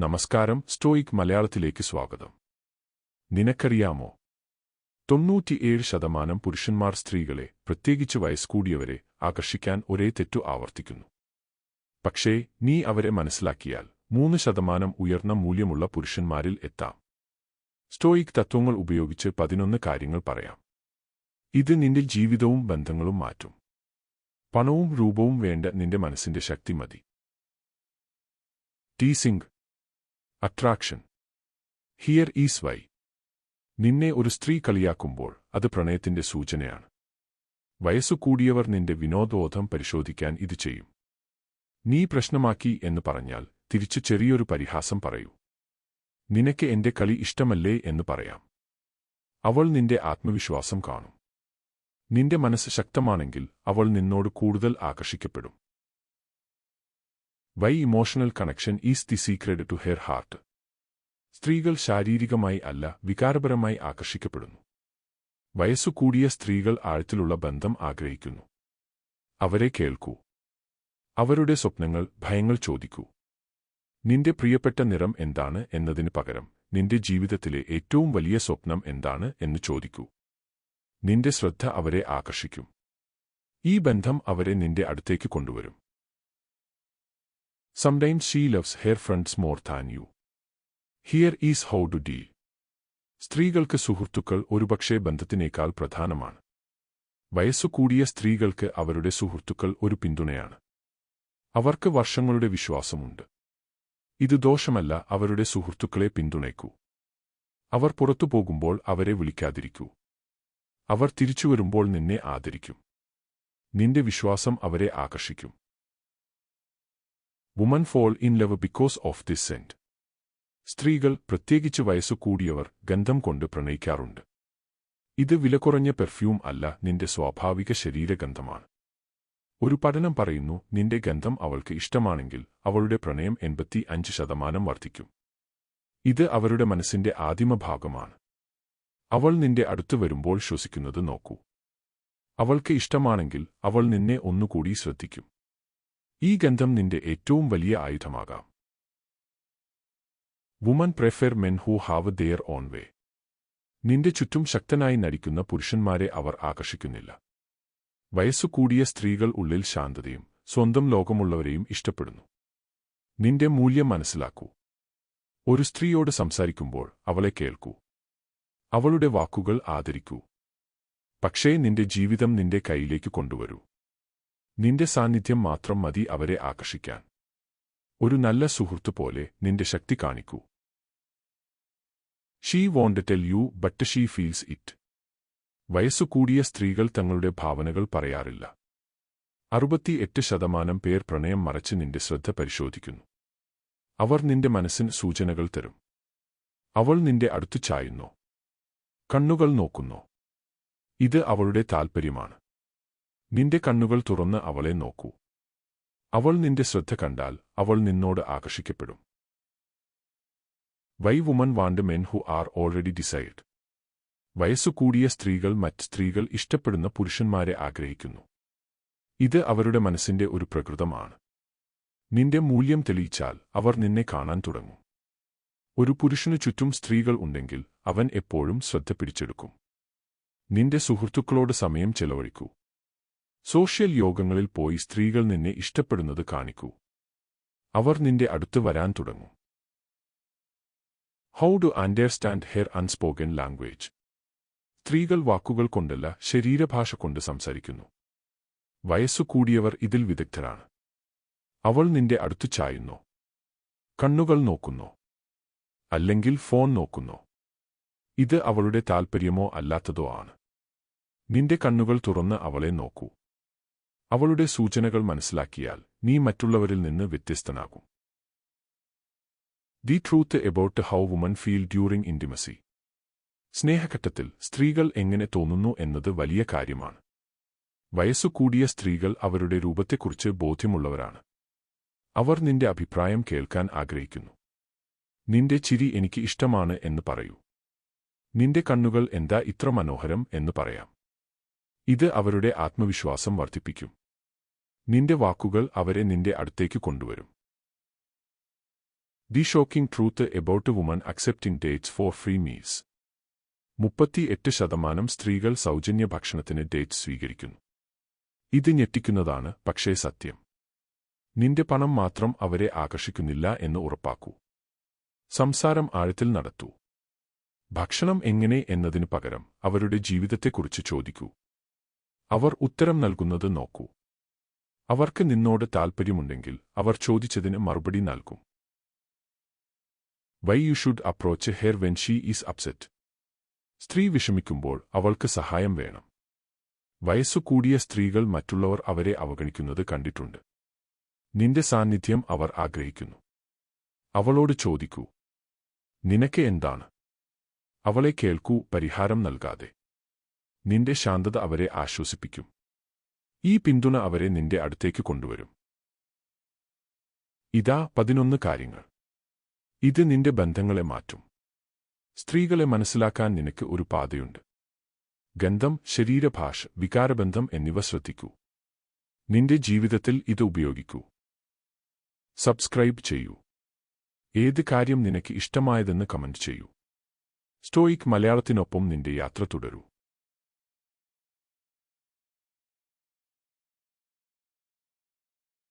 നമസ്കാരം സ്റ്റോയിക് മലയാളത്തിലേക്ക് സ്വാഗതം. നിനക്കറിയാമോ? തൊണ്ണൂറ്റിയേഴ് ശതമാനം പുരുഷന്മാർ സ്ത്രീകളെ പ്രത്യേകിച്ച് വയസ്കൂടിയവരെ ആകർഷിക്കാൻ ഒരേ തെറ്റു ആവർത്തിക്കുന്നു. പക്ഷേ നീ അവരെ മനസ്സിലാക്കിയാൽ മൂന്ന് ശതമാനം ഉയർന്ന മൂല്യമുള്ള പുരുഷന്മാരിൽ എത്താം. സ്റ്റോയിക് തത്വങ്ങൾ ഉപയോഗിച്ച് പതിനൊന്ന് കാര്യങ്ങൾ പറയാം. ഇത് നിന്റെ ജീവിതവും ബന്ധങ്ങളും മാറ്റും. പണവും രൂപവും വേണ്ട നിന്റെ മനസ്സിന്റെ ശക്തി മതി. Teasing attraction here is why നിന്നെ ഒരു സ്ത്രീ കളിയാക്കുമ്പോൾ അത് പ്രണയത്തിന്റെ സൂചനയാണ്. വയസ്സു കൂടിയവർ നിന്റെ വിനോദബോധം പരിശോധിക്കാൻ ഇത് ചെയ്യും. നീ പ്രശ്നമാക്കി എന്ന് പറഞ്ഞാൽ തിരിച്ചു ചെറിയൊരു പരിഹാസം പറയൂ. നിനക്ക് എന്റെ കളി ഇഷ്ടമല്ലേ എന്ന് പറയാം. അവൾ നിന്റെ ആത്മവിശ്വാസം കാണും. നിന്റെ മനസ്സ് ശക്തമാണെങ്കിൽ അവൾ നിന്നോട് കൂടുതൽ ആകർഷിക്കപ്പെടും. Why emotional connection is the secret to her heart. സ്ത്രീകൾ ശാരീരികമായി അല്ല വികാരപരമായി ആകർഷിക്കപ്പെടുന്നു. വയസ്സുകൂടിയ സ്ത്രീകൾ ആഴത്തിലുള്ള ബന്ധം ആഗ്രഹിക്കുന്നു. അവരെ കേൾക്കൂ. അവരുടെ സ്വപ്നങ്ങൾ ഭയങ്ങൾ ചോദിക്കൂ. നിന്റെ പ്രിയപ്പെട്ട നിറം എന്താണ് എന്നതിന് പകരം നിന്റെ ജീവിതത്തിലെ ഏറ്റവും വലിയ സ്വപ്നം എന്താണ് എന്ന് ചോദിക്കൂ. നിന്റെ ശ്രദ്ധ അവരെ ആകർഷിക്കും. ഈ ബന്ധം അവരെ നിന്റെ അടുത്തേക്ക് കൊണ്ടുവരും. Sometimes she loves her friends more than you. Here is how to deal. സ്ത്രീകൾക്ക് സുഹൃത്തുക്കൾ ഒരുപക്ഷേ ബന്ധത്തിനേക്കാൾ പ്രധാനമാണ്. വയസ്സുകൂടിയ സ്ത്രീകൾക്ക് അവരുടെ സുഹൃത്തുക്കൾ ഒരു പിന്തുണയാണ്. അവർക്ക് വർഷങ്ങളുടെ വിശ്വാസമുണ്ട്. ഇത് ദോഷമല്ല അവരുടെ സുഹൃത്തുക്കളെ പിന്തുണയ്ക്കൂ. അവർ പുറത്തു പോകുമ്പോൾ അവരെ വിളിക്കാതിരിക്കൂ. അവർ തിരിച്ചുവരുമ്പോൾ നിന്നെ ആദരിക്കും. നിന്റെ വിശ്വാസം അവരെ ആകർഷിക്കും. Women fall in love because of this scent സ്ത്രീകൾ പ്രത്യേകിച്ച് വയസ്സു കൂടിയവർ ഗന്ധം കൊണ്ട് പ്രണയിക്കാറുണ്ട്. ഇത് വിലകുറഞ്ഞ പെർഫ്യൂം അല്ല നിന്റെ സ്വാഭാവിക ശരീരഗന്ധമാണ്. ഒരു പഠനം പറയുന്നു നിന്റെ ഗന്ധം അവൾക്ക് ഇഷ്ടമാണെങ്കിൽ അവളുടെ പ്രണയം എൺപത്തി അഞ്ച് ശതമാനം വർദ്ധിക്കും. ഇത് അവരുടെ മനസ്സിന്റെ ആദിമഭാഗമാണ് അവൾ നിന്റെ അടുത്ത് വരുമ്പോൾ ശ്വസിക്കുന്നത് നോക്കൂ. അവൾക്ക് ഇഷ്ടമാണെങ്കിൽ അവൾ നിന്നെ ഒന്നുകൂടി ശ്രദ്ധിക്കും. ഈ ഗന്ധം നിന്റെ ഏറ്റവും വലിയ ആയുധമാകാം. Women prefer men who have their own way നിന്റെ ചുറ്റും ശക്തനായി നടിക്കുന്ന പുരുഷന്മാരെ അവർ ആകർഷിക്കുന്നില്ല. വയസ്സുകൂടിയ സ്ത്രീകൾ ഉള്ളിൽ ശാന്തതയും സ്വന്തം ലോകമുള്ളവരെയും ഇഷ്ടപ്പെടുന്നു. നിന്റെ മൂല്യം മനസ്സിലാക്കൂ. ഒരു സ്ത്രീയോട് സംസാരിക്കുമ്പോൾ അവളെ കേൾക്കൂ. അവളുടെ വാക്കുകൾ ആദരിക്കൂ. പക്ഷേ നിന്റെ ജീവിതം നിന്റെ കൈയിലേക്ക് കൊണ്ടുവരൂ. നിന്റെ സാന്നിധ്യം മാത്രം മതി അവരെ ആകർഷിക്കാൻ. ഒരു നല്ല സുഹൃത്തു പോലെ നിന്റെ ശക്തി കാണിക്കൂ. She won't tell you but she feels it വയസ്സുകൂടിയ സ്ത്രീകൾ തങ്ങളുടെ ഭാവനകൾ പറയാറില്ല. അറുപത്തിയെട്ട് ശതമാനം പേർ പ്രണയം മറച്ച് നിന്റെ ശ്രദ്ധ പരിശോധിക്കുന്നു. അവർ നിന്റെ മനസ്സിന് സൂചനകൾ തരും. അവൾ നിന്റെ അടുത്തു ചായുന്നോ. കണ്ണുകൾ നോക്കുന്നോ. ഇത് അവളുടെ താൽപ്പര്യമാണ്. നിന്റെ കണ്ണുകൾ തുറന്ന് അവളെ നോക്കൂ. അവൾ നിന്റെ ശ്രദ്ധ കണ്ടാൽ അവൾ നിന്നോട് ആകർഷിക്കപ്പെടും. Why women want men who are already decide വയസ്സുകൂടിയ സ്ത്രീകൾ മറ്റ് സ്ത്രീകൾ ഇഷ്ടപ്പെടുന്ന പുരുഷന്മാരെ ആഗ്രഹിക്കുന്നു. ഇത് അവരുടെ മനസ്സിന്റെ ഒരു പ്രകൃതമാണ്. നിന്റെ മൂല്യം തെളിയിച്ചാൽ അവർ നിന്നെ കാണാൻ തുടങ്ങും. ഒരു പുരുഷനു ചുറ്റും സ്ത്രീകൾ ഉണ്ടെങ്കിൽ അവൻ എപ്പോഴും ശ്രദ്ധ പിടിച്ചെടുക്കും. നിന്റെ സുഹൃത്തുക്കളോട് സമയം ചെലവഴിക്കൂ. സോഷ്യൽ യോഗങ്ങളിൽ പോയി സ്ത്രീകൾ നിന്നെ ഇഷ്ടപ്പെടുന്നത് കാണിക്കൂ. അവർ നിന്റെ അടുത്ത് വരാൻ തുടങ്ങും. How do understand her unspoken language സ്ത്രീകൾ വാക്കുകൾ കൊണ്ടല്ല ശരീരഭാഷ കൊണ്ട് സംസാരിക്കുന്നു. വയസ്സുകൂടിയവർ ഇതിൽ വിദഗ്ധരാണ്. അവൾ നിന്റെ അടുത്തു ചായുന്നോ. കണ്ണുകൾ നോക്കുന്നോ. അല്ലെങ്കിൽ ഫോൺ നോക്കുന്നോ. ഇത് അവളുടെ താൽപ്പര്യമോ അല്ലാത്തതോ ആണ്. നിന്റെ കണ്ണുകൾ തുറന്ന് അവളെ നോക്കൂ. അവളുടെ സൂചനകൾ മനസ്സിലാക്കിയാൽ നീ മറ്റുള്ളവരിൽ നിന്ന് വ്യത്യസ്തനാകും. The truth about how women feel during intimacy സ്നേഹഘട്ടത്തിൽ സ്ത്രീകൾ എങ്ങനെ തോന്നുന്നു എന്നത് വലിയ കാര്യമാണ്. വയസ്സുകൂടിയ സ്ത്രീകൾ അവരുടെ രൂപത്തെക്കുറിച്ച് ബോധ്യമുള്ളവരാണ്. അവർ നിന്റെ അഭിപ്രായം കേൾക്കാൻ ആഗ്രഹിക്കുന്നു. നിന്റെ ചിരി എനിക്ക് ഇഷ്ടമാണ് എന്ന് പറയൂ. നിന്റെ കണ്ണുകൾ എന്താ ഇത്ര മനോഹരം എന്ന് പറയാം. ഇത് അവരുടെ ആത്മവിശ്വാസം വർദ്ധിപ്പിക്കും. നിന്റെ വാക്കുകൾ അവരെ നിന്റെ അടുത്തേക്ക് കൊണ്ടുവരും. The shocking truth about women accepting dates for free meals മുപ്പത്തിയെട്ട് ശതമാനം സ്ത്രീകൾ സൗജന്യ ഭക്ഷണത്തിന് ഡേറ്റ് സ്വീകരിക്കുന്നു. ഇത് ഞെട്ടിക്കുന്നതാണ് പക്ഷേ സത്യം. നിന്റെ പണം മാത്രം അവരെ ആകർഷിക്കുന്നില്ല എന്ന് ഉറപ്പാക്കൂ. സംസാരം ആഴത്തിൽ നടത്തൂ. ഭക്ഷണം എങ്ങനെ എന്നതിനു പകരം അവരുടെ ജീവിതത്തെക്കുറിച്ച് ചോദിക്കൂ. അവർ ഉത്തരം നൽകുന്നത് നോക്കൂ. അവർക്ക് നിന്നോട് താൽപ്പര്യമുണ്ടെങ്കിൽ അവർ ചോദിച്ചതിന് മറുപടി നൽകും. Why you should approach her when she is upset സ്ത്രീ വിഷമിക്കുമ്പോൾ അവൾക്ക് സഹായം വേണം. വയസ്സുകൂടിയ സ്ത്രീകൾ മറ്റുള്ളവർ അവരെ അവഗണിക്കുന്നത് കണ്ടിട്ടുണ്ട്. നിന്റെ സാന്നിധ്യം അവർ ആഗ്രഹിക്കുന്നു. അവളോട് ചോദിക്കൂ. നിനക്ക് എന്താണ്? അവളെ കേൾക്കൂ പരിഹാരം നൽകാതെ. നിന്റെ ശാന്തത അവരെ ആശ്വസിപ്പിക്കും. ഈ പിന്തുണ അവരെ നിന്റെ അടുത്തേക്ക് കൊണ്ടുവരും. ഇതാ പതിനൊന്ന് കാര്യങ്ങൾ. ഇത് നിന്റെ ബന്ധങ്ങളെ മാറ്റും. സ്ത്രീകളെ മനസ്സിലാക്കാൻ നിനക്ക് ഒരു പാതയുണ്ട്. ഗന്ധം ശരീരഭാഷ വികാരബന്ധം എന്നിവ ശ്രദ്ധിക്കൂ. നിന്റെ ജീവിതത്തിൽ ഇത് ഉപയോഗിക്കൂ. സബ്സ്ക്രൈബ് ചെയ്യൂ. ഏത് കാര്യം നിനക്ക് ഇഷ്ടമായതെന്ന് കമന്റ് ചെയ്യൂ. സ്റ്റോയിക് മലയാളത്തിനൊപ്പം നിന്റെ യാത്ര തുടരൂ.